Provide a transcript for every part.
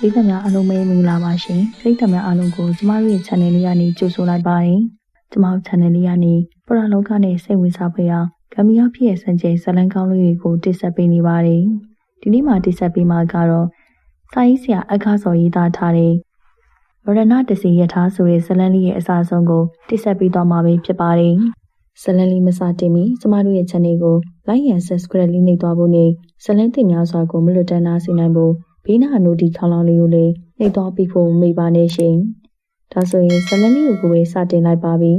ပြည်သက်များအားလုံးပဲမင်္ဂလာပါရှင်ပြည်သက်များအားလုံးကိုကျမတို့ရဲ့ channel လေးကနေကြိုဆိုလိုက်ပါတယ်ကျမတို့ channel လေးကနေပရလောကနဲ့စိတ်ဝင်စားဖွယ်အောင်ဂမ်ဘီယာဖြစ်ရဲ့စံချိန်ဇလန်းကောင်းလေးတွေကိုတင်ဆက်ပေးနေပါတယ်ဒီနေ့မှာတင်ဆက်ပေးမှာကတော့စာရေးဆရာအခါစော်ရေးသားထားတဲ့ရဏတစီရထားဆိုတဲ့ဇလန်းလေးရဲ့အစားဆုံးကိုတင်ဆက်ပေးသွားမှာပဲဖြစ်ပါတယ်ဇလန်းလေးမစတင်မီကျမတို့ရဲ့ channel ကို like and subscribe လေးနှိပ်သွားဖို့နဲ့ဇလန်းတင်များစွာကိုမလွတ်တမ်းနားဆင်နိုင်ဖို့ ဘေးနာနိုဒီခေါလောင်လေးကိုလည်းနှိပ်သွားပြီးဖို့မိပါနဲ့ရှင်။ဒါဆိုရင်ဇလန်းလေးကိုကိုပဲစတင်လိုက်ပါပြီ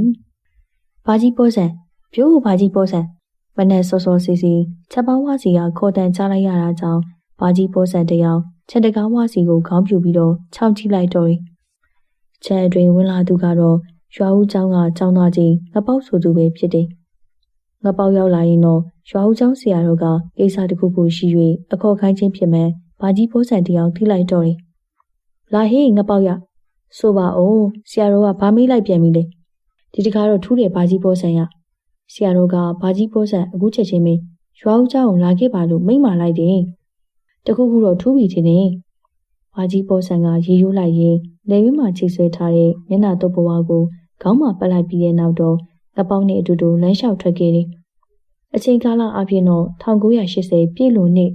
။ဘာကြီးပေါ်ဆန်ပြိုးဘာကြီးပေါ်ဆန်မနဲ့စောစောစီစီချက်ပေါင်းဝစီကခေါ်တန်ချလိုက်ရတာကြောင့်ဘာကြီးပေါ်ဆန်တယောက်ချက်တကားဝစီကိုခေါင်းပြူပြီးတော့ခြောက်ကြည့်လိုက်တော့။ချက်အတွင်ဝင်လာသူကတော့ရွာဦးကျောင်းကကျောင်းသားကြီးငပေါက်ဆိုသူပဲဖြစ်တယ်။ငပေါက်ရောက်လာရင်တော့ရွာဦးကျောင်းဆရာတော်ကကိစ္စတစ်ခုခုရှိ၍အခေါ်ခိုင်းခြင်းဖြစ်မယ်။ ဘာကြီးဖိုးဆန်တယောက်ထိလိုက်တော့တယ်။လာဟေးငပောက်ရဆိုပါအောင်ဆရာတော်ကဘာမေးလိုက်ပြန်ပြီလေ။ဒီတခါတော့ထူးတယ်ဘာကြီးဖိုးဆန်ရ။ဆရာတော်ကဘာကြီးဖိုးဆန်အခုချက်ချင်းမေးရွာဦးเจ้าကိုလာခဲ့ပါလို့မိန့်မာလိုက်တယ်။တခုခုတော့ထူးပြီထင်တယ်။ဘာကြီးဖိုးဆန်ကရေရိုးလိုက်ရင်လက်ရင်းမှာချိတ်ဆွဲထားတဲ့မျက်နှာတုပ်ပွားကိုခေါင်းမှာပတ်လိုက်ပြီးတဲ့နောက်တော့ငပောက်နဲ့အတူတူလမ်းလျှောက်ထွက်ခဲ့တယ်။အချိန်ကာလအပြင်တော့1980ပြည့်လို့နှစ်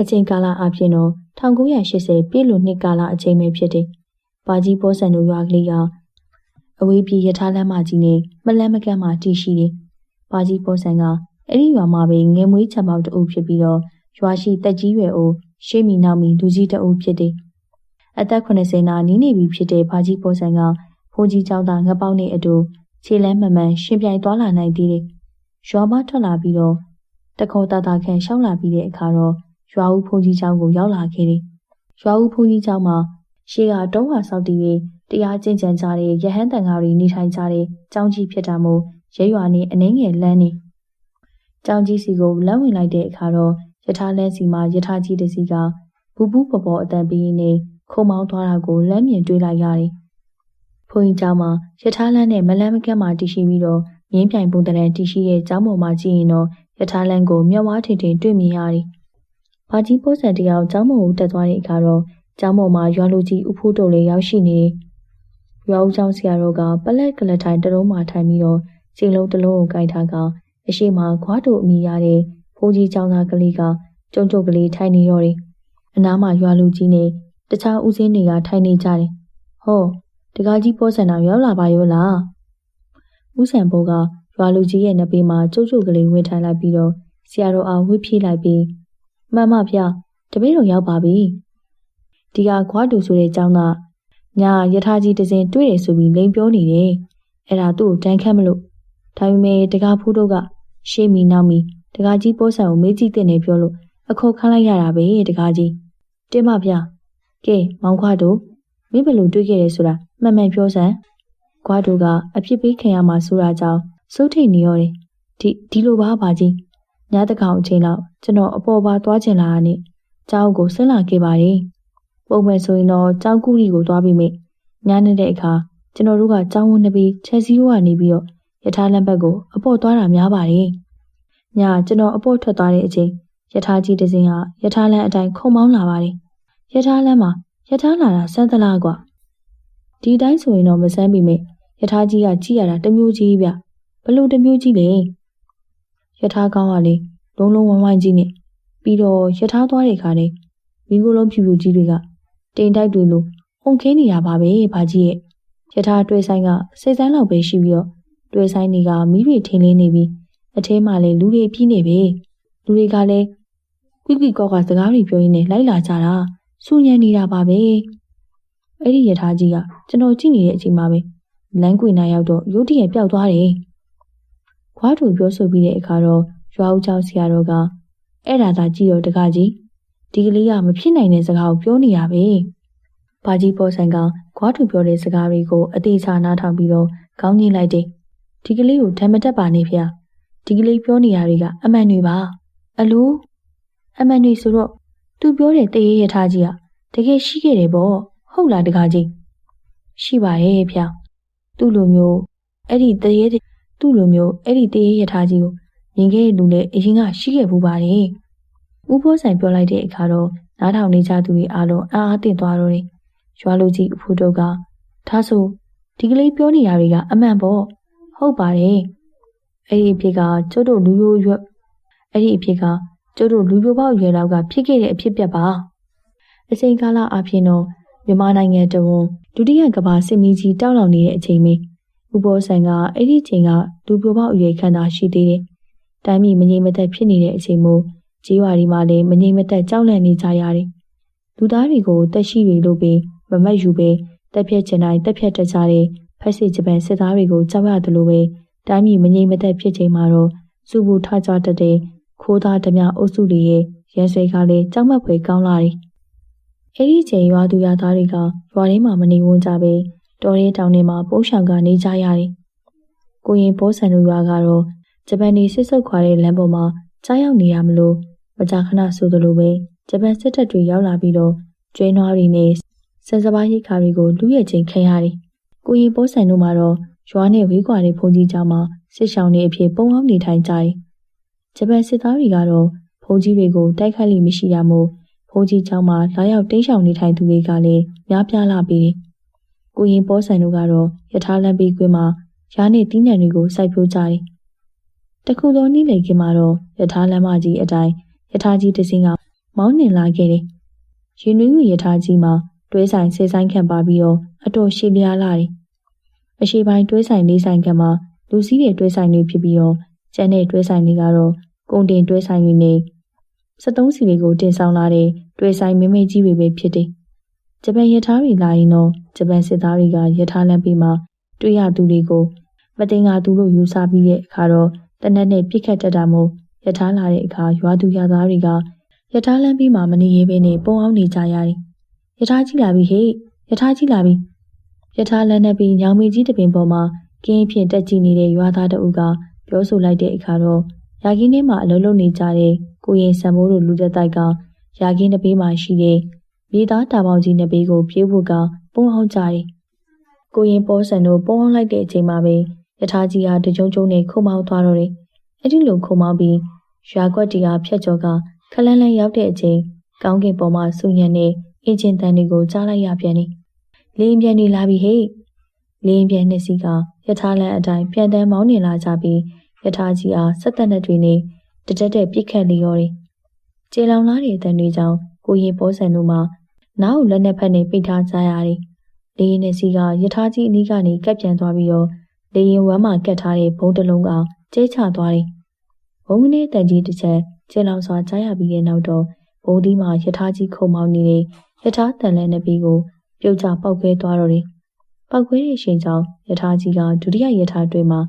အချိန်ကာလအဖြစ်တော့1980ပြည့်လို့နှစ်ကာလအချိန်ပဲဖြစ်တယ်။ပါကြီးပေါ်ဆန်တို့ရွာကလေးကအဝေးပြေးရထားလမ်းမကြီးနဲ့မလန်းမကန့်မှတည်ရှိတယ်။ပါကြီးပေါ်ဆန်ကအဲ့ဒီရွာမှာပဲငယ်မွေးချက်ပေါက်တူဖြစ်ပြီးတော့ရွာရှိတက်ကြီးရွယ်အိုရှေးမီနောက်မီလူကြီးတအုပ်ဖြစ်တယ်။အသက်80နာနီးနေပြီဖြစ်တဲ့ပါကြီးပေါ်ဆန်ကဘိုးကြီးကျောင်းသားငပောက်နဲ့အတူခြေလမ်းမှန်မှန်ရှင်ပြိုင်သွားလာနိုင်သေးတယ်။ရွာမထွက်လာပြီးတော့တခေါ်တာတာခန့်ရှောင်းလာပြီးတဲ့အခါတော့ ရွာဦးဖုန်ကြီးကျောင်းကိုရောက်လာခဲ့တယ်။ရွာဦးဖုန်ကြီးကျောင်းမှာရှေးကတုံးဝါဆောက်တည်ပြီးတရားကျင့်ကြံကြတဲ့ရဟန်းတန်ဃာတွေနေထိုင်ကြတဲ့ကျောင်းကြီးဖြစ်တာမို့ရဲရွာနဲ့အနှင်းငယ်လမ်းနေကျောင်းကြီးစီကိုလမ်းဝင်လိုက်တဲ့အခါတော့ယထာလမ်းစီမှာယထာကြီးတစ်စီးကဘူဘူးပေါ်ပေါ်အတန်ပြီးနေခုံမောင်းသွားတာကိုလမ်းမြင်တွေ့လိုက်ရတယ်။ဖုန်ကြီးကျောင်းမှာယထာလမ်းနဲ့မလန်းမကန့်မှာတည်ရှိပြီးတော့ငင်းပြိုင်ပုံတရံတည်ရှိတဲ့ကျောင်းပေါ်မှာကြည့်ရင်တော့ယထာလမ်းကိုမျက်ဝါးထင်ထင်တွေ့မြင်ရတယ်။ ဘာကြီးပိုးဆန်တယောက်ကျောင်းပေါ်ကိုတက်သွားတဲ့အခါတော့ကျောင်းပေါ်မှာရွာလူကြီးဦးဖိုးတို့လည်းရောက်ရှိနေရွာဦးကျောင်းဆရာတော်ကပလက်ကလထိုင်တလုံးမှထိုင်ပြီးတော့စိန်လုံးတစ်လုံးကိုကင်ထားကအရှိမခွားတို့အမိရတဲ့ဖိုးကြီးကျောင်းသားကလေးကကျုံကျုပ်ကလေးထိုင်နေတော့တယ်အနားမှာရွာလူကြီးနဲ့တခြားဦးစင်းတွေကထိုင်နေကြတယ်ဟောတကားကြီးပိုးဆန်တော်ရောက်လာပါရောလားဦးဆန်ဘိုးကရွာလူကြီးရဲ့နှပေမှာကျုပ်ကျုပ်ကလေးဝင်ထိုင်လိုက်ပြီးတော့ဆရာတော်အားဝှေ့ပြေးလိုက်ပြီး မှန်ပါဗျာတပည့်တော်ရောက်ပါပြီဒီကခွားတူဆိုတဲ့ကျောင်းသားညာယထာကြီးတစင်တွေ့တယ်ဆိုပြီးလိန်ပြောနေတယ်အဲ့ဒါသူ့ကိုတန်းခတ်မလို့ဒါပေမဲ့တကားဖူးတို့ကရှေးမီနောက်မီတကားကြီးပိုးဆန်ကိုမေးကြည့်တဲ့နေပြောလို့အခေါ်ခန်းလိုက်ရတာပဲတကားကြီးတင်းမဗျာကဲမောင်ခွားတို့မင်းဘယ်လိုတွေ့ခဲ့တယ်ဆိုတာမှန်မှန်ပြောစမ်းခွားတို့ကအဖြစ်ပေးခင်ရမှာဆိုတာကြောင့်စိုးထိတ်နေရောတယ်ဒီဒီလိုပါပါကြီး ညတကောင်အချိန်လောက်ကျွန်တော်အပေါ်ပါသွားချင်လာတာနဲ့ကျောင်းကိုဆင်းလာခဲ့ပါတယ်။ပုံမှန်ဆိုရင်တော့ကျောင်းကူရီကိုသွားပြီးမိညနေတဲ့အခါကျွန်တော်တို့ကကျောင်းဝန်းနှစ်ပြီးချက်စီးရိုးကနေပြီးတော့ယထာလမ်းဘက်ကိုအပေါ်သွားတာများပါတယ်။ညကျွန်တော်အပေါ်ထွက်သွားတဲ့အချိန်ယထာကြီးတစ်စင်းကယထာလမ်းအတိုင်းခုံမောင်းလာပါတယ်။ယထာလမ်းမှာယထာလာတာစမ်းသလားကွာ။ဒီတိုင်းဆိုရင်တော့မစမ်းပြီမေယထာကြီးကကြည့်ရတာတမျိုးကြီးဗျ။ဘလို့တမျိုးကြီးလဲ။ ယထာကောင်းကလေလုံးလုံးဝိုင်းဝိုင်းကြီးနဲ့ပြီးတော့ရထားသွားတဲ့ခါနဲ့မိကိုလုံးဖြူဖြူကြီးတွေကတိမ်တိုက်တွေလိုအုံခင်းနေတာပါပဲဘာကြီးရဲ့ရထားတွဲဆိုင်ကစိတ်ဆိုင်လောက်ပဲရှိပြီးတော့တွဲဆိုင်တွေကမိတွေထင်းလင်းနေပြီးအထဲမှာလည်းလူတွေပြည့်နေပဲလူတွေကလည်းကွိကွိကောကစကားတွေပြောရင်းနဲ့လိုက်လာကြတာစူညံနေတာပါပဲအဲ့ဒီရထားကြီးကကျွန်တော်ကြည့်နေတဲ့အချိန်မှာပဲလမ်းကွေနာရောက်တော့ရုတ်တရက်ပျောက်သွားတယ် ခွားထူပြောဆိုပြီးတဲ့အခါတော့ရွာဦးကျောင်းဆရာတော်ကအဲ့ဒါသာကြည့်တော့တကားကြီးဒီကလေးကမဖြစ်နိုင်တဲ့စကားကိုပြောနေရပဲ။ဘာကြီးပေါ်ဆိုင်ကခွားထူပြောတဲ့စကားတွေကိုအသေးချာနားထောင်ပြီးတော့ခေါင်းညှိလိုက်တယ်။ဒီကလေးကိုဓမ္မတက်ပါနေဖေ။ဒီကလေးပြောနေရတွေကအမှန်တွေပါ။အလိုအမှန်တွေဆိုတော့သူပြောတဲ့တရေရထားကြီးကတကယ်ရှိခဲ့တယ်ပေါ့။ဟုတ်လားတကားကြီး။ရှိပါရဲ့ဖေ။သူ့လိုမျိုးအဲ့ဒီတရေ သူ့လိုမျိုးအဲ့ဒီတရေရထားကြီးကိုမြင်ခဲ့တဲ့လူလည်းအရင်ကရှိခဲ့ဘူးပါတယ်။ဦးဖိုးဆိုင်ပြောလိုက်တဲ့အခါတော့နားထောင်နေကြသူတွေအားလုံးအားအားတင်သွားတော့တယ်။ရွာလူကြီးအဖိုးတို့ကထားဆိုဒီကလေးပြောနေရတွေကအမှန်ပေါ့ဟုတ်ပါတယ်။အဲ့ဒီအဖြစ်ကကျုပ်တို့လူရိုးရွက်အဲ့ဒီအဖြစ်ကကျုပ်တို့လူရိုးပေါက်ရွယ်လောက်ကဖြစ်ခဲ့တဲ့အဖြစ်ပြက်ပါ။အချိန်ကာလအဖြစ်တော့မြန်မာနိုင်ငံတဝန်ဒုတိယကမ္ဘာစစ်မီးကြီးတောက်လောင်နေတဲ့အချိန်မှာ ဥပောဆန်ကအဲ့ဒီချိန်ကလူပြိုပေါက်အရွယ်ခံတာရှိသေးတယ်။တိုင်းပြည်မငြိမ်မသက်ဖြစ်နေတဲ့အချိန်မို့ကြီးဝါဒီမှာလည်းမငြိမ်မသက်ကြောက်လန့်နေကြရတယ်။လူသားတွေကိုတက်ရှိတွေလို့ပြီးမမတ်ယူပြီးတက်ဖြတ်ချင်တိုင်းတက်ဖြတ်တတ်ကြတဲ့ဖက်စစ်ဂျပန်စစ်သားတွေကိုကြောက်ရတယ်လို့ပဲတိုင်းပြည်မငြိမ်မသက်ဖြစ်ချိန်မှာတော့စုပူထကြတတ်တဲ့ခိုးသားဓမြအုပ်စုတွေရဲ့ရန်ဆွဲကလည်းကြောက်မက်ဖွယ်ကောင်းလာတယ်။အဲဒီချိန်ရွာသူရွာသားတွေကရွာထဲမှာမနေဝန်းကြပဲ တော်ရဲတောင်ထဲမှာပိုးရှောင်ကနေကြရတယ်။ကိုရင်ပိုးဆန်တို့ရွာကတော့ဂျပန်နေစစ်ဆုပ်ခွာတဲ့လမ်းပေါ်မှာကြားရောက်နေရမလို့မကြာခဏဆိုသလိုပဲဂျပန်စစ်တပ်တွေရောက်လာပြီးတော့ကျွဲနွားတွေနဲ့စံစပါးရိတ်ခါတွေကိုလူရဲ့ချင်းခံရတယ်။ကိုရင်ပိုးဆန်တို့မှာတော့ရွာနဲ့ဝေးကွာတဲ့ဘုံကြီးကျောင်းမှာစစ်ရှောင်းနေအဖြစ်ပုံအောင်နေထိုင်ကြတယ်။ဂျပန်စစ်သားတွေကတော့ဘုံကြီးတွေကိုတိုက်ခိုက်လိမရှိတာမို့ဘုံကြီးကျောင်းမှာလာရောက်တိမ်းရှောင်နေထိုင်သူတွေကလည်းများပြားလာပြီး ကိုရင်ပေါ်ဆန်တို့ကတော့ယထာလမ်းပြီးကွင်းမှာရားနဲ့တီးနှံတွေကိုစိုက်ပျိုးကြတယ်။တခုသောနေ့လည်ခင်းမှာတော့ယထာလမ်းမကြီးအတိုင်းယထာကြီးတစ်စင်းကမောင်းနှင်လာခဲ့တယ်။ရင်နွေးဝင်ယထာကြီးမှာတွဲဆိုင်ဆဲဆိုင်ခံပါပြီးတော့အတော်ရှိလျားလာတယ်။အရှိပိုင်းတွဲဆိုင်လေးဆိုင်ခံမှာလူစည်းတွေတွဲဆိုင်တွေဖြစ်ပြီးတော့ကျန်တဲ့တွဲဆိုင်တွေကတော့ကုန်တင်တွဲဆိုင်တွေနဲ့73စီတွေကိုတင်ဆောင်လာတဲ့တွဲဆိုင်မမေကြီးတွေပဲဖြစ်တယ်။ ဂျပန်ရထားတွေလာရင်တော့ဂျပန်စစ်သားတွေကရထားလမ်းပြီးမှတွေ့ရသူတွေကိုမတင်ငါသူလို့ယူဆပြီးတဲ့အခါတော့တနက်နဲ့ပြစ်ခတ်တတ်တာမို့ရထားလာတဲ့အခါရွာသူရွာသားတွေကရထားလမ်းပြီးမှမနေရဲဘဲနဲ့ပုံအောင်နေကြရတယ်။ရထားကြီးလာပြီဟေ့ရထားကြီးလာပြီ။ရထားလမ်းနဲ့ပြီးညောင်မေကြီးတပင်ပေါ်မှာကင်းဖြင့်တက်ကြည့်နေတဲ့ရွာသားတအုပ်ကပြောဆိုလိုက်တဲ့အခါတော့ရာကင်းထဲမှာအလုံးလုံးနေကြတဲ့ကိုရင်ဆံမိုးတို့လူသက်တိုက်ကရာကင်းတစ်ပေးမှရှိတဲ့ မြေသားတာပေါင်းကြီးနှစ်ပေးကိုပြေးဖို့ကပုံအောင်ကြတယ်။ကိုရင်ပေါ်ဆန်တို့ပုံအောင်လိုက်တဲ့အချိန်မှာပဲယထာကြီးဟာတကြုံကြုံနဲ့ခုံမောင်းသွားတော့တယ်။အဲ့ဒီလိုခုံမောင်းပြီးရွာကွက်တီဟာဖြတ်ကျော်ကခလန်းလန်းရောက်တဲ့အချိန်ကောင်းကင်ပေါ်မှာစူညံနေအင်ဂျင်တန်တွေကိုကြားလိုက်ရပြန်တယ်။လင်းပြန်နေလာပြီဟေ့။လင်းပြန်နှစ်စီးကယထာလန်းအတိုင်းပြန်တန်းမောင်းနေလာကြပြီးယထာကြီးအားဆက်သက်နဲ့တွေနဲ့တတက်တဲ့ပြစ်ခတ်နေရောတယ်။ကျေလောင်လာတဲ့အတန်တွေကြောင့်ကိုရင်ပေါ်ဆန်တို့မှာ နောက်လက်နဲ့ဖက်နဲ့ပိတ်ထားကြရတယ်။လေရင်နဲ့စီကယထာကြီးအနီးကနေကပ်ပြန်သွားပြီးတော့လေရင်ဝမ်းမှာကတ်ထားတဲ့ဘုံတလုံးကကျဲချသွားတယ်။ဘုံကနေတန်ကြီးတစ်ချက်ကျေလောင်စွာကြားရပြီးတဲ့နောက်တော့ဘုံဒီမှာယထာကြီးခုံမောင်းနေတဲ့ယထာတန်လဲနှစ်ပြီးကိုပြုတ်ကျပောက်ခွဲသွားတော့တယ်။ပောက်ခွဲတဲ့ရှင်ကြောင့်ယထာကြီးကဒုတိယယထာတွေမှာ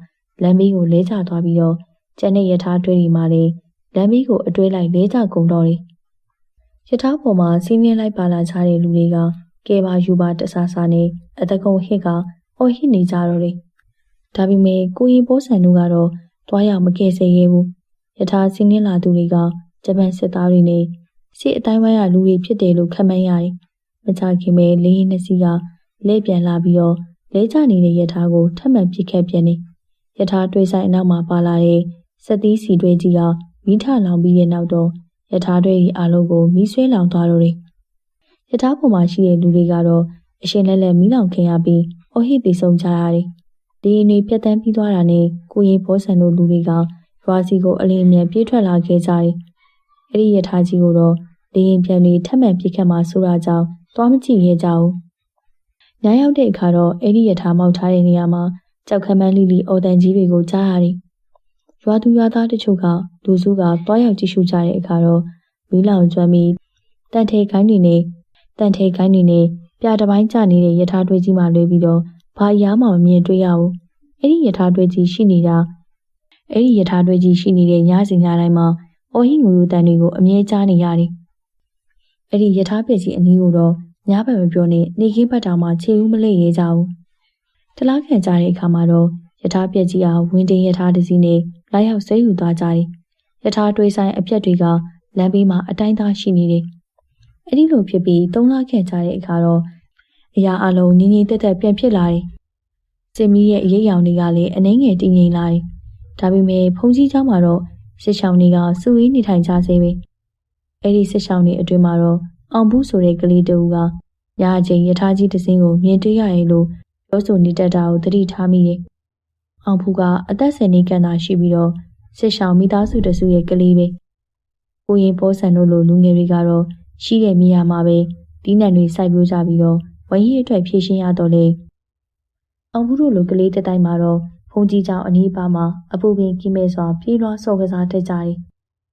လမ်းမီးကိုလဲကျသွားပြီးတော့ကျန်တဲ့ယထာတွေဒီမှာလည်းလမ်းမီးကိုအတွဲလိုက်လဲကျကုန်တော့တယ်။ ယထာပေါ်မှာစီးနှင်းလိုက်ပါလာကြတဲ့လူတွေကကဲပါယူပါတဆာဆာနဲ့အတကုံဟစ်ကအော်ဟစ်နေကြတော့တယ်။ဒါပေမဲ့ကိုရင်ပိုးဆန်တို့ကတော့တွားရမကဲစေခဲ့ဘူး။ယထာစီးနှင်းလာသူတွေကဂျပန်စစ်သားတွေနဲ့စစ်အတိုင်းဝိုင်းရလူတွေဖြစ်တယ်လို့ခန့်မှန်းရတယ်။မကြခင်ပဲလေးရင်နှစ်စီးကလဲပြန်လာပြီးတော့လဲကျနေတဲ့ယထာကိုထပ်မံပြစ်ခတ်ပြန်နေ။ယထာတွေးဆိုင်အနောက်မှာပါလာတဲ့စက်သီးစီတွေကြီးကမိထလောင်ပြီးတဲ့နောက်တော့ ယထာတွေအားလုံးကိုမီးဆွဲလောင်သွားတော့တယ်။ယထာပေါ်မှာရှိတဲ့လူတွေကတော့အရှင်လက်လက်မီးလောင်ခင်ရပြီးအော်ဟစ်တည်ဆုံကြရတယ်။ဒီနေပြတ်တန်းပြီးသွားတာနဲ့ကိုရင်ဘောဆန်တို့လူတွေကရွာစီကိုအလင်းအမြန်ပြေးထွက်လာခဲ့ကြတယ်။အဲ့ဒီယထာကြီးကိုတော့လေရင်ပြန်နေထက်မှန်ပြစ်ခတ်မှဆိုတာကြောင့်သွားမကြည့်ရဲကြဘူး။ညရောက်တဲ့အခါတော့အဲ့ဒီယထာမောက်ထားတဲ့နေရာမှာကြောက်ခမန်းလိလိအော်တန်ကြီးတွေကိုကြားရတယ်။ ရွာသူရွာသားတချို့ကလူစုကတွားရောက်ကြည့်ရှုကြတဲ့အခါတော့မီးလောင်ကျွမ်းပြီးတန်ထေခိုင်းနေနဲ့တန်ထေခိုင်းနေနဲ့ပြတပိုင်းကျနေတဲ့ယထာတွေးကြီးမှလွဲပြီးတော့ဘာအရာမှမမြင်တွေ့ရဘူး။အဲ့ဒီယထာတွေးကြီးရှိနေတာအဲ့ဒီယထာတွေးကြီးရှိနေတဲ့ညစဉ်ညတိုင်းမှာအော်ဟိငူယူတန်တွေကိုအမြဲကြားနေရတယ်။အဲ့ဒီယထာပြည့်ကြီးအနည်းကိုတော့ညဘက်မပြောနဲ့နေခင်းဘက်တောင်မှခြေဦးမလိရဲကြဘူး။တလားခံကြတဲ့အခါမှာတော့ယထာပြက်ကြီးအားဝင်းတင်ယထာတစီနဲ့ လိုက်ရောက်စိတ်ယူသွားကြတယ်။ယထာတွေးဆိုင်အပြက်တွေကလမ်းဘေးမှာအတိုင်းသားရှိနေတယ်။အဲ့ဒီလိုဖြစ်ပြီးသုံးလခံကြတဲ့အခါတော့အရာအလုံးငြင်းငြင်းတက်တက်ပြန်ဖြစ်လာတယ်။စင်မီရဲ့အရေးရောင်တွေကလည်းအနှင်းငယ်တည်ငြိမ်လာတယ်။ဒါပေမဲ့ဖုန်ကြီးเจ้าမှာတော့စစ်ဆောင်တွေကစူဝေးနေထိုင်ကြစေပဲ။အဲ့ဒီစစ်ဆောင်တွေအတွင်းမှာတော့ အောင်ဘူးဆိုတဲ့ကလေးတူကညာအချိန်ယထာကြီးတစင်းကိုမြင်တွေ့ရရဲ့လို့ပြောဆိုနေတတ်တာကိုသတိထားမိတယ်။ အောင်ဖူကအသက်ဆယ်နှစ်ခန့်သာရှိပြီးတော့စစ်ဆောင်မိသားစုတစုရဲ့ကလေးပဲ။ကိုရင်ပေါ်ဆန်တို့လိုလူငယ်တွေကတော့ရှိတဲ့နေရာမှာပဲတီးနှံတွေစိုက်ပျိုးကြပြီးတော့ဝင်းရီအတွက်ဖြည့်ရှင်းရတော့လေ။အောင်ဖူတို့လိုကလေးတတိုင်းမှာတော့ဖုန်ကြီးကြောင်အနီးပါမှာအပူပင်ကိမဲ့စွာပြေးလွှားဆော့ကစားတတ်ကြတယ်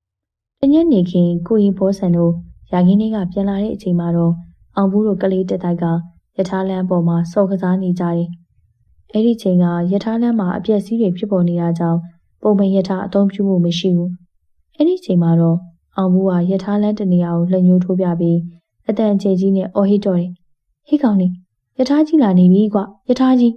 ။တညနေခင်းကိုရင်ပေါ်ဆန်တို့ရာခင်းလေးကပြန်လာတဲ့အချိန်မှာတော့အောင်ဘူးတို့ကလေးတက်တိုက်ကယထာလမ်းပေါ်မှာစော်ကစားနေကြတယ်။ အဲ့ဒီချိန်ကယထာလမ်းမှာအပြက်စီးတွေဖြစ်ပေါ်နေတာကြောင့်ပုံမှန်ယထာအသုံးပြုမှုမရှိဘူး။အဲ့ဒီချိန်မှာတော့အောင်ဘူးကယထာလမ်းတနေရာကိုလက်ညှိုးထိုးပြပြီးအတန်ကျဲကြီးနဲ့အော်ဟစ်တော်တယ်။ဟိကောင်နေယထာကြီးလာနေပြီကွယထာကြီး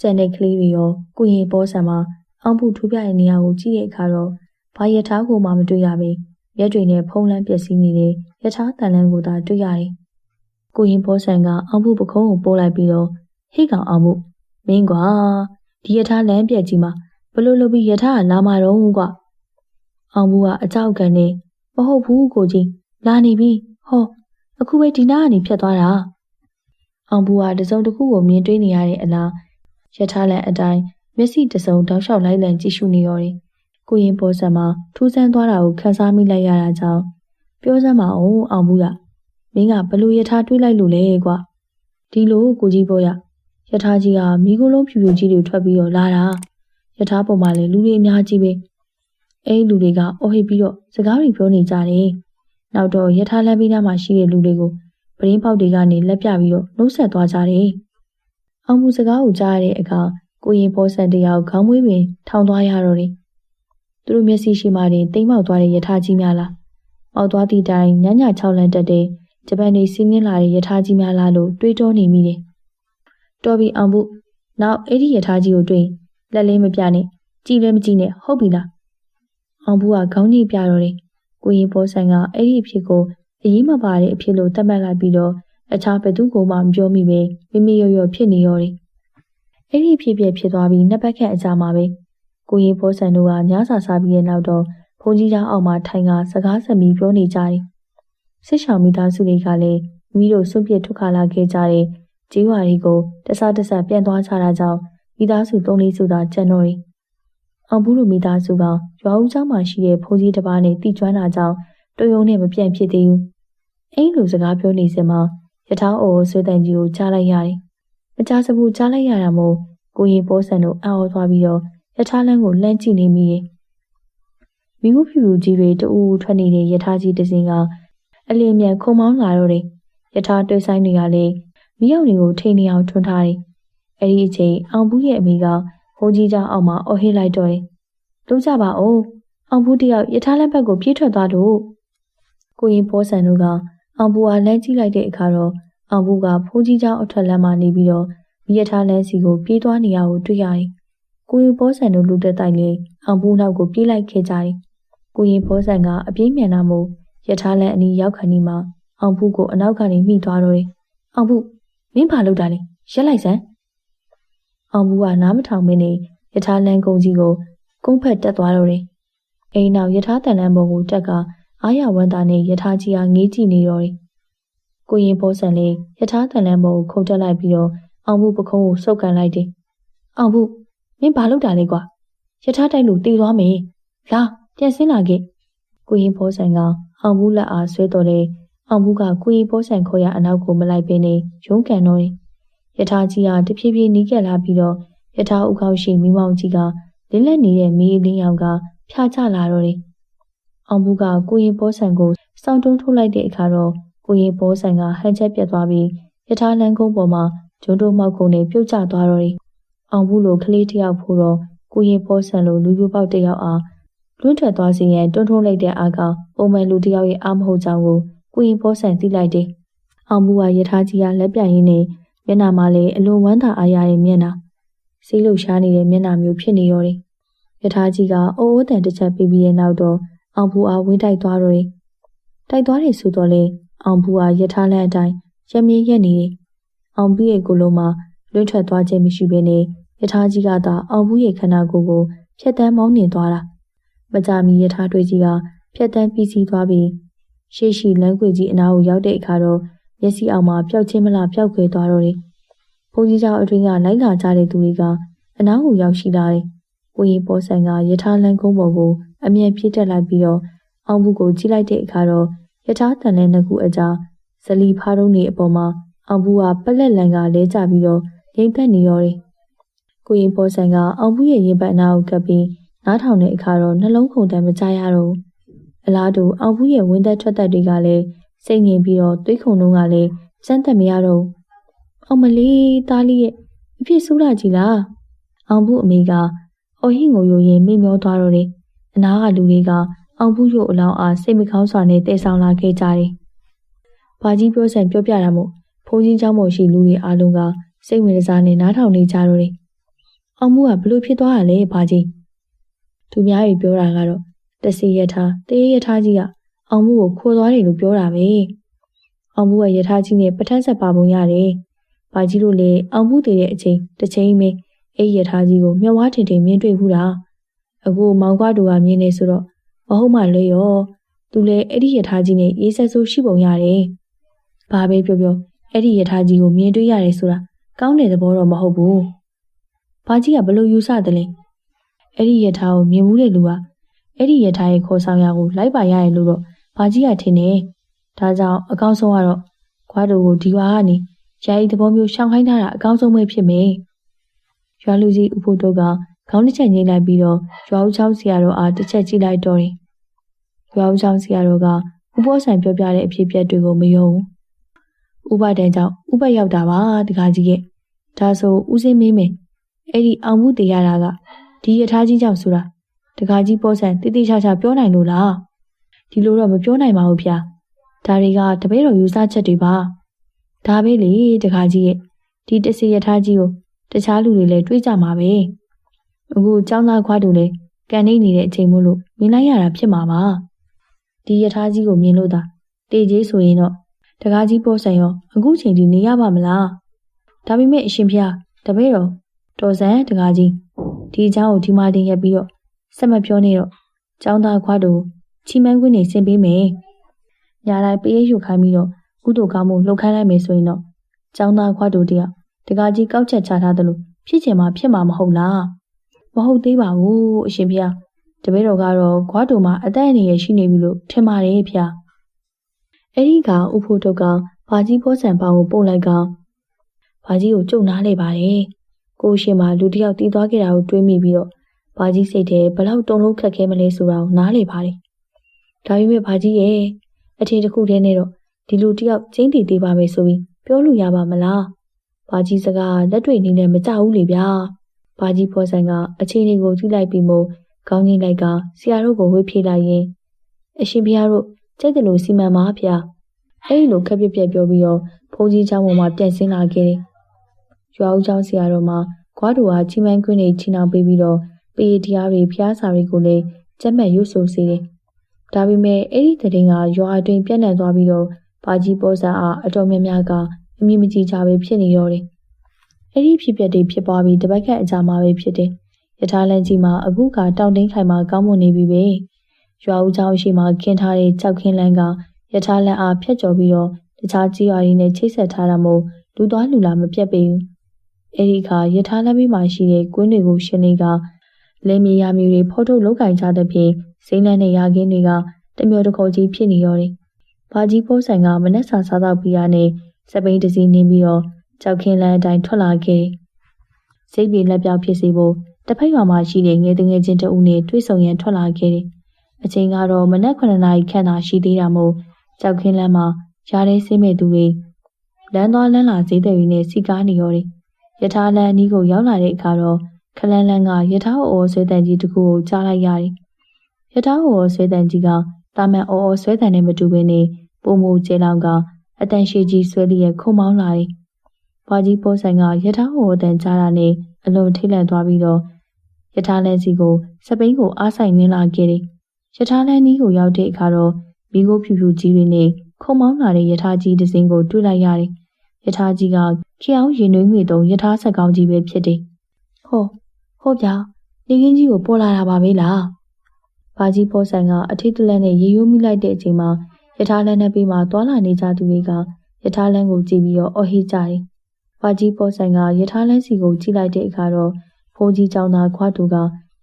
ကျန်တဲ့ကလေးတွေရောကိုရင်ပေါ်ဆံမှာအောင်ဘူးထိုးပြတဲ့နေရာကိုကြည့်တဲ့အခါတော့ဘာယထာကိုမှမတွေ့ရပဲရက်တွေနဲ့ဖုံးလန်းပျက်စီးနေတဲ့ယထာတန်လန်းကိုသာတွေ့ရတယ်။ကိုရင်ဘောဆန်ကအောင်မှုပခုံးကိုပို့လိုက်ပြီးတော့ ဟိကောင်အောင်မှုမင်းကွာဒီယထာလမ်းပြက်ကြီးမှာဘလို့လုပ်ပြီးယထာကလာမှာတော့ကွာအောင်မှုကအကြောက်ကန်နေမဟုတ်ဘူးကိုကြီးလာနေပြီဟောအခုပဲဒီနားကနေဖြတ်သွားတာအောင်ဘူးကတစုံတစ်ခုကိုမြင်တွေ့နေရတဲ့အလားယထာလန်အတိုင်းမျက်စိတစုံတောက်လျှောက်လိုက်လံကြည့်ရှုနေရတယ်။ကိုရင်ပေါ်ဆံမှာထူးဆန်းသွားတာကိုခန်းစားမိလိုက်ရတာကြောင့်ပြောစမ်းမအောင်အောင်ဘူးရမင်းကဘလို့ယထာတွေးလိုက်လို့လဲကွာဒီလိုကိုကြီးပေါ်ရ ယထာကြီးကမိခိုးလုံးဖြူဖြူကြီးတွေထွက်ပြီးတော့လာတာယထာပေါ်မှာလည်းလူတွေအများကြီးပဲအဲ့လူတွေကအော်ဟစ်ပြီးတော့စကားတွေပြောနေကြတယ်နောက်တော့ယထာလမ်းဘေးနားမှာရှိတဲ့လူတွေကိုပရင်းပေါက်တွေကနေလက်ပြပြီးတော့နှုတ်ဆက်သွားကြတယ်အောင်မှုစကားကိုကြားရတဲ့အခါကိုရင်ပေါ်ဆန်တယောက်ခေါင်းမွေးပင်ထောင်သွားရတော့တယ်သူတို့မျက်စိရှိမှတင်တိမ်မောက်သွားတဲ့ယထာကြီးများလားမောက်သွားသည့်တိုင်ညည6လန်းတက်တဲ့ဂျပန်နေစီးနင်းလာတဲ့ယထာကြီးများလားလို့တွေးတောနေမိတယ်။ တော်ပြီအောင်ဖို့နောက်အဲ့ဒီယထာကြီးကိုတွေ့လက်လေးမပြနဲ့ကြည်လည်းမကြည့်နဲ့ဟုတ်ပြီလား။အောင်ဘူးကခေါင်းကြီးပြတော့တယ်။ကိုရင်ဘောဆန်ကအဲ့ဒီအဖြစ်ကိုအရေးမပါတဲ့အဖြစ်လို့သတ်မှတ်လိုက်ပြီးတော့အခြားဘသူကမှမပြောမိပဲမိမိရော့ရော့ဖြစ်နေရောတယ်။အဲ့ဒီဖြစ်ဖြစ်ဖြစ်သွားပြီးနှစ်ပတ်ခန့်အကြာမှာပဲကိုရင်ဘောဆန်တို့ကညစာစားပြီးတဲ့နောက်တော့ဘုန်းကြီးကျောင်းအောက်မှာထိုင်ကစကားဆက်ပြီးပြောနေကြတယ်။စစ်ဆောင်မိသားစုတွေကလည်းမိတို့စွန့်ပစ်ထုတ်ခါလာခဲ့ကြတဲ့ ဂျေးဝါတွေကိုတဆတဆပြန်သွားကြတာကြောင့်မိသားစုသုံးလေးစုသာကျန်တော့တယ်။အောင်ဘူးလိုမိသားစုကရွာဦးကျောင်းမှာရှိတဲ့ဘုန်းကြီးတစ်ပါးနဲ့တီကျွမ်းတာကြောင့်တွယုံနဲ့မပြန့်ဖြစ်သေးဘူး။အဲ့လိုစကားပြောနေစမှာရထားအိုဆွေတန်ကြီးကိုကြားလိုက်ရတယ်။မကြားစဘူးကြားလိုက်ရတာမို့ကိုရင်ပိုးဆန်တို့အော်သွားပြီးတော့ရထားလမ်းကိုလှမ်းကြည့်နေမိတယ်မိခုဖြူဖြူကြီးတွေတူးထွက်နေတဲ့ယထာကြီးတစ်စင်းကအလင်းမြန်ခုံမောင်းလာတော့တယ်။ယထာတွေးဆိုင်တွေကလည်း မိရောက်တွေကိုထိန်နေအောင်ထွန်းထားတယ်။အဲဒီအချိန်အောင်ဘူးရဲ့အမိကဟိုးကြီးကြောင်အောက်မှာအော်ဟစ်လိုက်တော့တယ်။လုံးကြပါဦး။အောင်ဘူးတယောက်ယထာလက်ဘက်ကိုပြေးထွက်သွားလို့ကိုရင်ဘောဆန်တို့ကအောင်ဘူးကလမ်းကြည့်လိုက်တဲ့အခါတော့အောင်ဘူးကဖိုးကြီးကြောင်အထက်လမ်းမှာနေပြီးတော့မိယထာလမ်းစီကိုပြေးသွားနေရကိုတွေ့ရတယ်။ကိုရင်ဘောဆန်တို့လူတက်တိုက်လေအောင်ဘူးနောက်ကိုပြေးလိုက်ခဲ့ကြတယ်။ကိုရင်ဖောဆန်ကအပြေးမြန်လာမှုရထားလန်အနီးရောက်ခဏီမှာအောင်ဖူးကိုအနောက်ကနေမိသွားတော့တယ်။အောင်ဖူး မင်းဘာလုပ်တာလဲရက်လိုက်စမ်း။အောင်ဖူးကနားမထောင်မင်းနေရထားလန်ကုန်းကြီးကိုကုန်းဖက်တက်သွားတော့တယ်။အိမ်နောက်ရထားတန်လန်းပေါ်ကိုတက်ကအားရဝမ်းသာနဲ့ရထားကြီးဟာငေးကြည့်နေတော့တယ်။ကိုရင်ဖောဆန်လေးရထားတန်လန်းပေါ်ကိုခုန်တက်လိုက်ပြီးတော့အောင်ဖူးပခုံးကိုစုပ်ကန်လိုက်တယ်။အောင်ဖူးမင်းဘာလုပ်တာလဲကွာ။ရထားတိုက်လို့တေသွားမယ်။လာပြန်ဆင်းလာခဲ့ကိုရင်ဘောဆန်ကအောင်ဘူးလက်အားဆွဲတော်လေ အောင်ဘူးကကိုရင်ဘောဆန်ခေါ်ရအနောက်ကိုမလိုက်ပင်နေရုံးကန်တော့တယ်ယထာကြီးကတဖြည်းဖြည်းနီးကပ်လာပြီးတော့ယထာဥကောက်ရှိမိမောင်ကြီးကလင်းလက်နေတဲ့မီးအလင်းရောင်ကဖြာချလာတော့တယ်အောင်ဘူးကကိုရင်ဘောဆန်ကိုစောင်းတုံးထုတ်လိုက်တဲ့အခါတော့ကိုရင်ဘောဆန်ကဟန်ချက်ပြတ်သွားပြီးယထာလန်းကုန်းပေါ်မှာဂျုံတို့မောက်ကုန်းနဲ့ပြုတ်ကျသွားတော့တယ်အောင်ဘူးလိုကလေးတယောက်ဖို့တော့ကိုရင်ဘောဆန်လိုလူပြပေါက်တယောက်အားလွင့်ထွက်သွားစေရန်တွန်းထိုးလိုက်တဲ့အားကပုံမှန်လူတစ်ယောက်ရဲ့အားမဟုတ်ကြောင်းကို ကိုရင်ဘောဆန်သိလိုက်တယ်။အောင်မှုကယထာကြီးကလက်ပြရင်းနဲ့မျက်နှာမှာလည်းအလွန်ဝမ်းသာအားရတဲ့မျက်နှာစီးလှရှားနေတဲ့မျက်နှာမျိုးဖြစ်နေတော့တယ်။ယထာကြီးကအိုးအိုးတန်တစ်ချက်ပြီးပြီးတဲ့နောက်တော့အောင်ဖူအားဝင်းတိုက်သွားတော့တယ်။တိုက်သွားတယ်ဆိုတော့လေအောင်ဖူအားယထာလန့်အတိုင်းရမြင်ရက်နေတယ်။အောင်ပြီးရဲ့ကိုလုံးမှာလွင့်ထွက်သွားခြင်းမရှိဘဲနဲ့ယထာကြီးကသာအောင်ဖူရဲ့ခန္ဓာကိုယ်ကိုဖြတ်တန်းမောင်းနှင်သွားတာမကြမီရထားတွေကြီးကဖြတ်တန်းပြီးစီးသွားပြီး ရှေ့ရှိလမ်းခွေကြီးအနားကိုရောက်တဲ့အခါတော့မျက်စိအောက်မှာပျောက်ချင်းမလားပျောက်ခွဲသွားတော့တယ်။ဘုန်းကြီးကျောင်းအတွင်းကလိုက်လာကြတဲ့သူတွေကအနားကိုရောက်ရှိလာတယ်။ကိုရင်ပေါ်ဆန်ကယထာလန်းကုန်းပေါ်ကိုအမြဲပြေးတက်လိုက်ပြီးတော့အောင်ဘူးကိုကြည့်လိုက်တဲ့အခါတော့ယထာတန်တဲ့နှစ်ခုအကြားဇလီဖားတုံးနေအပေါ်မှာအောင်ဘူးကပလက်လန်ကလဲကျပြီးတော့ငိမ့်သက်နေရောတယ်။ကိုရင်ပေါ်ဆန်ကအောင်ဘူးရဲ့ရင်ပတ်အနားကိုကပ်ပြီးနားထောင်တဲ့အခါတော့နှလုံးခုန်တမ်းမကြရတော့ဘူး။ အလားတူအောင်ဘူးရဲ့ဝင်းသက်ထွက်သက်တွေကလည်းစိတ်ငြိမ်ပြီးတော့သွေးခုန်လုံးကလည်းစမ်းသက်မရတော့ဘူး။အောင်မလေးသားလေးရဲ့အဖြစ်ဆိုးလာကြည်လား။အောင်ဘူးအမေကအော်ဟင်းကိုယိုရင်မိမျောသွားတော့တယ်။အနားကလူတွေကအောင်ဘူးရုပ်အလောင်းအားစိတ်မကောင်းစွာနဲ့တည်ဆောင်လာခဲ့ကြတယ်။ဘာကြီးပြောဆန်ပြောပြတာမို့ဖုန်းကြီးเจ้าမို့ရှိလူတွေအားလုံးကစိတ်ဝင်စားနေနားထောင်နေကြတော့တယ်။အောင်ဘူးကဘလို့ဖြစ်သွားတာလဲဘာကြီး။သူများတွေပြောတာကတော့ တစီရထားတေးရထားကြီးကအောင်မှုကိုခိုးသွားတယ်လို့ပြောတာပဲ။အောင်မှုကရထားကြီးနဲ့ပထန်းဆက်ပါပုံရတယ်။ဘာကြီးတို့လည်းအောင်မှုတည်တဲ့အချိန်တစ်ချိန်ပဲအဲ့ရထားကြီးကိုမျက်ဝါးထင်ထင်မြင်တွေ့ဘူးတာ။အခုမောင်ကွားတူကမြင်နေဆိုတော့မဟုတ်မှလွဲရောသူလည်းအဲ့ဒီရထားကြီးနဲ့ရေးဆက်ဆိုးရှိပုံရတယ်။ဘာပဲပြောပြောအဲ့ဒီရထားကြီးကိုမြင်တွေ့ရတယ်ဆိုတာကောင်းတဲ့သဘောတော့မဟုတ်ဘူး။ဘာကြီးကဘလို့ယူဆတယ်လဲ။အဲ့ဒီရထားကိုမြင်မှုတဲ့လူက အဲ့ဒီရထားရဲ့ခေါ်ဆောင်ရကိုလိုက်ပါရရဲ့လို့တော့ဘာကြီးကထင်တယ်။ဒါကြောင့်အကောင်းဆုံးကတော့ခွားတို့ကိုဒီဝါကနေယာယီသဘောမျိုးရှောင်ခိုင်းထားတာအကောင်းဆုံးပဲဖြစ်မယ်။ရွာလူကြီးဥဖို့တို့ကခေါင်းတစ်ချက်ငိမ့်လိုက်ပြီးတော့ရွာဦးချောင်းစီရတော်အားတစ်ချက်ကြည့်လိုက်တော့တယ်။ရွာဦးချောင်းစီရတော်ကဥပောဆန်ပြောပြတဲ့အဖြစ်အပျက်တွေကိုမယုံဘူး။ဥပဒံကြောင့်ဥပရောက်တာပါတကားကြီးရဲ့။ဒါဆိုဦးစင်းမင်းမယ်။အဲ့ဒီအောင်မှုတရားတာကဒီရထားကြီးကြောင့်ဆိုတာ တကားကြီးပောဆန်တိတိကျကျပြောနိုင်လို့လား။ဒီလိုတော့မပြောနိုင်ပါဘူးဗျာဒါတွေကတပည့်တော်ယူဆချက်တွေပါဒါပဲလေတခါကြီးရဲ့ဒီတစီရထားကြီးကိုတခြားလူတွေလည်းတွေးကြမှာပဲအခုចောင်းသားခွားတို့လည်းကန်နေနေတဲ့အချိန်မို့လို့မြင်လိုက်ရတာဖြစ်မှာပါဒီရထားကြီးကိုမြင်လို့သာတေကြီးဆိုရင်တော့တကားကြီးပေါ်ဆန်ရောအခုချိန်ဒီနေရပါမလားဒါပေမဲ့အရှင်ဖျားတပည့်တော်တော်စံတကားကြီးဒီအကြောင်းကိုဒီမှာတင်ရက်ပြီးတော့ ဆက်မပြောနေတော့ចောင်းသားခွားတို့ချီမန်းခွင်းနေဆင်ပေးမယ်။ညာတိုင်းပေးယူခိုင်းပြီးတော့ကုသိုလ်ကောင်းမှုလှုပ်ခိုင်းလိုက်မယ်ဆိုရင်တော့ကျောင်းသားခွားတို့တယောက်တကာကြီးကောက်ချက်ချထားတယ်လို့ဖြစ်ချင်မှဖြစ်မှာမဟုတ်လား။မဟုတ်သေးပါဘူးအရှင်ဖျား။တပည့်တော်ကတော့ခွားတို့မှာအသက်အန္တရာယ်ရှိနေပြီလို့ထင်ပါတယ်ဖျား။အဲ့ဒီကဥဖို့တို့ကဘာကြီးဖောဆန်ပေါင်းကိုပုံလိုက်ကဘာကြီးကိုကြုံနားလေပါတယ်။ကိုရှင်မှာလူတယောက်တီးသွားခဲ့တာကိုတွေးမိပြီးတော့ ဘာကြီးစိတ်ထဲဘလောက်တုံလုံးခက်ခဲမလဲဆိုတာကိုနားလေပါတယ်ဒါပေမဲ့ဘာကြီးရဲ့အထင်တစ်ခုတည်းနဲ့တော့ဒီလူတယောက်ကျင်းတည်သေးပါမယ်ဆိုပြီးပြောလို့ရပါမလားဘာကြီးစကားလက်တွေ့နေနဲ့မကြဘူးလေဗျာဘာကြီးဖော်ဆိုင်ကအချင်းတွေကိုကြည့်လိုက်ပြီးမို့ကောင်းကြီးလိုက်ကဆရာတို့ကိုဝေးဖြေလိုက်ရင်အရှင်ဘုရားတို့ကြိတ်တယ်လို့စီမံပါဗျာအဲ့လိုခက်ပြက်ပြက်ပြောပြီးတော့ဘုန်းကြီးเจ้าပေါ်မှာပြန်ဆင်းလာခဲ့တယ်ရွာဦးเจ้าဆရာတော်မှာခွားတူဟာချီမန်းခွင်းတွေချီနှောင်ပေးပြီးတော့ ပေတရားတွေဖျားစာတွေကိုလည်းကြက်မှတ်ရုပ်ဆိုစေတယ်။ဒါပေမဲ့အဲ့ဒီသတင်းကရွာအတွင်းပြန့်နှံ့သွားပြီးတော့ပါကြီးပေါ်စာအားအတော်များများကအမြင်မကြည်ကြပဲဖြစ်နေတော့တယ်။အဲ့ဒီဖြစ်ပျက်တွေဖြစ်ပွားပြီးတပတ်ခန့်အကြာမှာပဲဖြစ်တယ်။ယထာလန်ကြီးမှာအခုကတောင်တင်းခိုင်မှာကောင်းမွန်နေပြီပဲ။ရွာဦးချောင်းရှိမှာခင်းထားတဲ့ကြောက်ခင်းလန်းကယထာလန်အားဖျက်ကျော်ပြီးတော့တခြားကြီးရွာတွေနဲ့ချိတ်ဆက်ထားတာမို့လူသွားလူလာမပြတ်ပေဘူး။အဲဒီအခါယထာလမ်းဘေးမှာရှိတဲ့ကွင်းတွေကိုရှင်လေးက လဲမြေရမျိုးတွေဖော်ထုတ်လောက်ကင်ကြတဲ့ဖြင့်စိမ့်နှံတဲ့ရာခင်းတွေကတမျိုးတစ်ခေါ်ကြီးဖြစ်နေရောတယ်။ဘာကြီးပိုးဆိုင်ကမနက်စာစားတော့ပြီးရနဲ့စပိန်တစီနင်းပြီးတော့ကြောက်ခင်းလန်းအတိုင်းထွက်လာခဲ့တယ်။စိတ်ပြေလက်ပြောက်ဖြစ်စေဖို့တစ်ဖက်ရွာမှာရှိတဲ့ငယ်တငယ်ချင်းတဦးနဲ့တွေ့ဆုံရန်ထွက်လာခဲ့တယ်။အချိန်ကတော့မနက်9နာရီခန့်သာရှိသေးတာမို့ကြောက်ခင်းလန်းမှာရားတဲ့စိမဲ့သူတွေလမ်းသွားလမ်းလာဈေးတွေနဲ့စီကားနေရောတယ်။ယထာလန်းအနီးကိုရောက်လာတဲ့အခါတော့ ခလန်းလန်းကယထာအော်ဆွဲတန်ကြီးတစ်ခုကိုကြားလိုက်ရတယ်။ယထာအော်ဆွဲတန်ကြီးကတာမန်အော်အော်ဆွဲတန်နဲ့မတူဘဲနဲ့ပုံမူကျဲလောင်ကအတန်ရှိကြီးဆွဲလျက်ခုံမောင်းလာတယ်။ဘာကြီးပေါ်ဆိုင်ကယထာအော်တန်ကြားတာနဲ့အလုံးထိလန့်သွားပြီးတော့ယထာလန်းစီကိုစပိန်ကိုအားဆိုင်နှင်းလာခဲ့တယ်။ယထာလန်းနီးကိုရောက်တဲ့အခါတော့မိကိုဖြူဖြူကြီးတွေနဲ့ခုံမောင်းလာတဲ့ယထာကြီးတစ်စင်းကိုတွေ့လိုက်ရတယ်။ယထာကြီးကခေအောင်ရင်နှွေးငွေတုံယထာဆက်ကောင်းကြီးပဲဖြစ်တယ်။ဟော ဟုတ်ဗျာနေကင်းကြီးကိုပေါ်လာတာပါပဲလားဘာကြီးဖောဆိုင်ကအထိတ်တလန့်နဲ့ရေယိုးမိလိုက်တဲ့အချိန်မှာယထာလန်းနဲ့ပြီးမှသွာလာနေကြသူတွေကယထာလန်းကိုကြည့်ပြီးတော့အော်ဟစ်ကြတယ်။ဘာကြီးပေါ်ဆိုင်ကယထာလန်းစီကိုကြည့်လိုက်တဲ့အခါတော့ဘိုးကြီးကျောင်းသားခွားတူက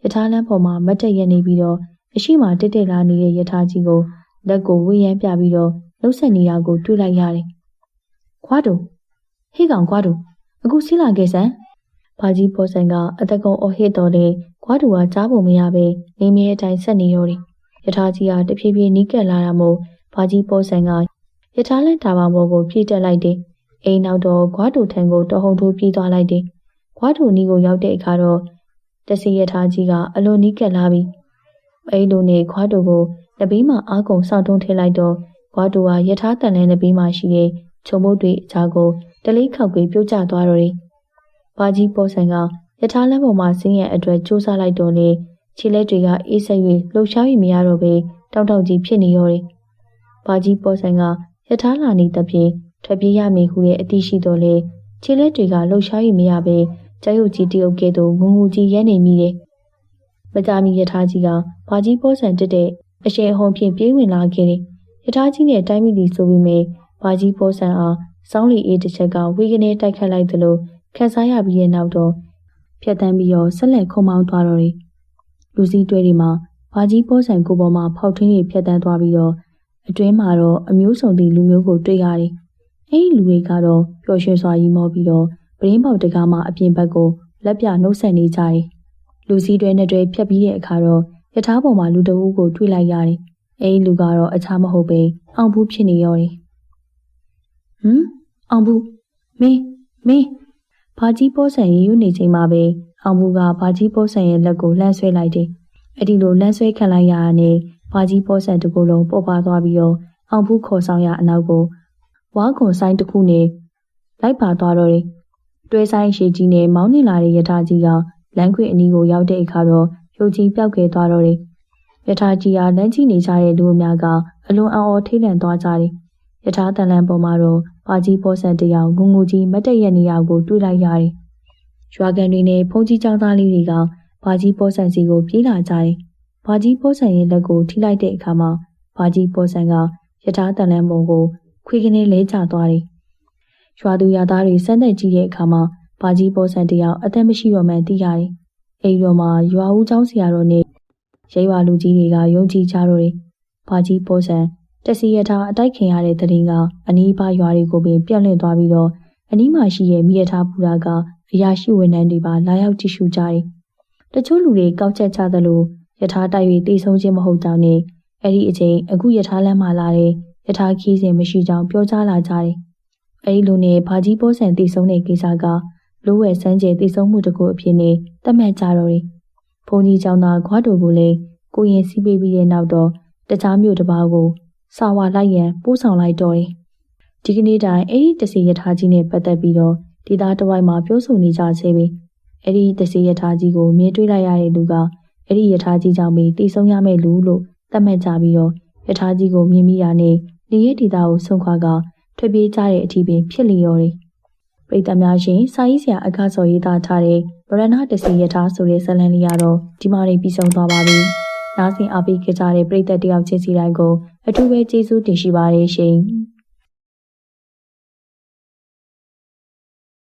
ယထာလန်းပေါ်မှာမတ်တက်ရနေပြီးတော့အရှိမတက်တက်လာနေတဲ့ယထာကြီးကိုလက်ကိုဝေးရမ်းပြပြီးတော့လှုပ်ဆက်နေတာကိုတွေ့လိုက်ရတယ်။ခွားတူဟေ့ကောင်ခွားတူအခုစီးလာခဲ့စမ်း ဘာကြီးပေါ်ဆိုင်ကအတကုံအော်ဟစ်တော်တဲ့ခွားတူကကြားပုံမရပဲနေမြဲအတိုင်းဆက်နေရောတယ်။ယထာကြီးကတဖြည်းဖြည်းနီးကပ်လာတာမို့ဘာကြီးပေါ်ဆိုင်ကယထာလန့်တာပါဘောကိုပြေးတက်လိုက်တယ်။အိမ်နောက်တော့ခွားတူထံကိုတဟုန်ထိုးပြေးသွားလိုက်တယ်။ခွားတူနီးကိုရောက်တဲ့အခါတော့တစီယထာကြီးကအလွန်နီးကပ်လာပြီ။အဲ့လိုနဲ့ခွားတူကိုနဘေးမှာအာကုံစောင့်ထုံးထည့်လိုက်တော့ခွားတူကယထာတန်လဲနဘေးမှာရှိတဲ့ချုံမုတ်တွေအချာကိုတလေးခောက်ပြီးပြုတ်ကျသွားတော့တယ်။ ဘာကြီးပေါ်ဆိုင်ကယထာလမ်းပေါ်မှာဆင်းရဲအတွက်စူးစမ်းလိုက်တော့လေခြေလက်တွေကအေးဆက်၍လှုပ်ရှား၍မရတော့ပဲတောက်တောက်ကြီးဖြစ်နေရောတယ်။ဘာကြီးပေါ်ဆိုင်ကယထာလာနေသဖြင့်ထွက်ပြေးရမည်ဟုတဲ့အတိရှိတော့လေခြေလက်တွေကလှုပ်ရှား၍မရပဲကျရုပ်ကြီးတရုပ်ကဲ့သို့ငုံငူကြီးရဲနေမိတယ်။မကြမီယထာကြီးကဘာကြီးပေါ်ဆန်တက်တဲ့အရှိန်ဟုန်ဖြင့်ပြေးဝင်လာခဲ့တယ်။ယထာကြီးနဲ့တိုင်းမိသည်ဆိုပြီးမြဲဘာကြီးပေါ်ဆန်အားစောင်းလီအေးတစ်ချက်ကဝေကနေတိုက်ခတ်လိုက်သလို ခန်းစားရပြီးတဲ့နောက်တော့ဖြတ်တန်းပြီးတော့ဆက်လက်ခုံမောင်းသွားတော့တယ်။လူစည်းတွဲတွေမှာဘာကြီးပေါ်ဆန်ကိုပေါ်မှာဖောက်ထွင်းတွေဖြတ်တန်းသွားပြီးတော့အတွင်းမှာတော့အမျိုးစုံသည့်လူမျိုးကိုတွေ့ရတယ်။အဲဒီလူတွေကတော့ပျော်ရွှင်စွာရီမောပြီးတော့ပရင်းပေါက်တကားမှအပြင်ဘက်ကိုလက်ပြနှုတ်ဆက်နေကြတယ်။လူစည်းတွဲနဲ့တွဲဖြတ်ပြီးတဲ့အခါတော့ယထာပေါ်မှာလူတအုပ်ကိုတွေ့လိုက်ရတယ်။အဲဒီလူကတော့အခြားမဟုတ်ပဲအောင်ဘူးဖြစ်နေရောတယ်။ဟမ်အောင်ဘူးမင်းမင်း ဘာကြီးပေါ်ဆန်ရေယူနေချိန်မှာပဲအောင်ဘူးကဘာကြီးပေါ်ဆန်ရဲ့လက်ကိုလှမ်းဆွဲလိုက်တယ်။အဲ့ဒီလိုလှမ်းဆွဲခံလိုက်ရတာနဲ့ဘာကြီးပေါ်ဆန်တကူလုံးပေါ်ပါသွားပြီးတော့အောင်ဘူးခေါ်ဆောင်ရအနောက်ကိုဝါခွန်ဆိုင်တစ်ခုနဲ့လိုက်ပါသွားတော့တယ်။တွဲဆိုင်ရှည်ကြီးနဲ့မောင်းနေလာတဲ့ယထာကြီးကလမ်းခွေအနီးကိုရောက်တဲ့အခါတော့ရုပ်ကြီးပြောက်ခဲ့သွားတော့တယ်။ယထာကြီးကလမ်းကြီးနေကြတဲ့လူအများကအလွန်အော်အော်ထိတ်လန့်သွားကြတယ်။ ယထာတန်လန်ပေါ်မှာတော့ပါကြီးပေါ်ဆန်တယောက်ငုံငူကြီးမတ်တရက်နေရာကိုတွေ့လိုက်ရတယ်။ရွာကန်တွေနဲ့ဖုန်ကြီးကျောင်းသားလေးတွေကပါကြီးပေါ်ဆန်စီကိုပြေးလာကြတယ်။ပါကြီးပေါ်ဆန်ရဲ့လက်ကိုထိလိုက်တဲ့အခါမှာပါကြီးပေါ်ဆန်ကယထာတန်လန်ပေါ်ကိုခွေကနေလဲကျသွားတယ်။ရွာသူရွာသားတွေစမ်းသက်ကြည့်တဲ့အခါမှာပါကြီးပေါ်ဆန်တယောက်အသက်မရှိတော့မှသိရတယ်။အိမ်တော်မှာရွာဦးကျောင်းဆရာတော်နဲ့ရဲရွာလူကြီးတွေကယုံကြည်ကြတော့တယ်။ပါကြီးပေါ်ဆန် တက်စီရထားအတိုက်ခင်ရတဲ့တရင်ကအနီးပါရွာတွေကိုပင်ပြန့်လွင့်သွားပြီးတော့အနီးမှာရှိတဲ့မိရထားပူရာကအရာရှိဝန်ထမ်းတွေပါလာရောက်ကြည့်ရှုကြတယ်။တချို့လူတွေကောက်ချက်ချသလိုယထာတိုက်၍တိတ်ဆုံးခြင်းမဟုတ်ကြောင်းနဲ့အဲ့ဒီအချိန်အခုယထာလမ်းမှာလာတဲ့ယထာခီးစဉ်မရှိကြောင်းပြောကြားလာကြတယ်။အဲ့ဒီလိုနဲ့ဘာကြီးပိုးဆန်တိတ်ဆုံးတဲ့ကိစ္စကလိုးဝဲစမ်းကျဲတိတ်ဆုံးမှုတစ်ခုအဖြစ်နဲ့သတ်မှတ်ကြတော့တယ်။ဘုန်းကြီးကျောင်းသားခွားတို့ကိုလည်းကိုရင်စီးပေးပြီးတဲ့နောက်တော့တခြားမျိုးတစ်ပါးကို စာဝါလိုက်ရန်ပို့ဆောင်လိုက်တော့တယ်။ဒီကနေ့တိုင်အဲ့ဒီတစီရထားကြီးနဲ့ပတ်သက်ပြီးတော့ဒေတာတဝိုက်မှာပြောဆိုနေကြဆဲပဲ။အဲ့ဒီတစီရထားကြီးကိုမြင်တွေ့လိုက်ရတဲ့လူကအဲ့ဒီရထားကြီးကြောင့်ပဲတည်ဆုံးရမယ့်လူလို့သတ်မှတ်ကြပြီးတော့ရထားကြီးကိုမြင်မိတာနဲ့နေရဒေတာကိုဆုံးခွာကထွက်ပြေးကြတဲ့အထိပင်ဖြစ်လျော်တယ်။ပရိသတ်များရှင်စာရေးဆရာအခါစော်ရေးသားထားတဲ့ဗရဏတစီရထားဆိုတဲ့ဇာတ်လမ်းလေးကတော့ဒီမှာနေပြီးဆုံးသွားပါပြီ။နားဆင်အားပေးကြတဲ့ပရိသတ်တယောက်ချင်းစီတိုင်းကို အထူးပဲကျေးဇူးတင်ရှိပါတယ်ရှင်။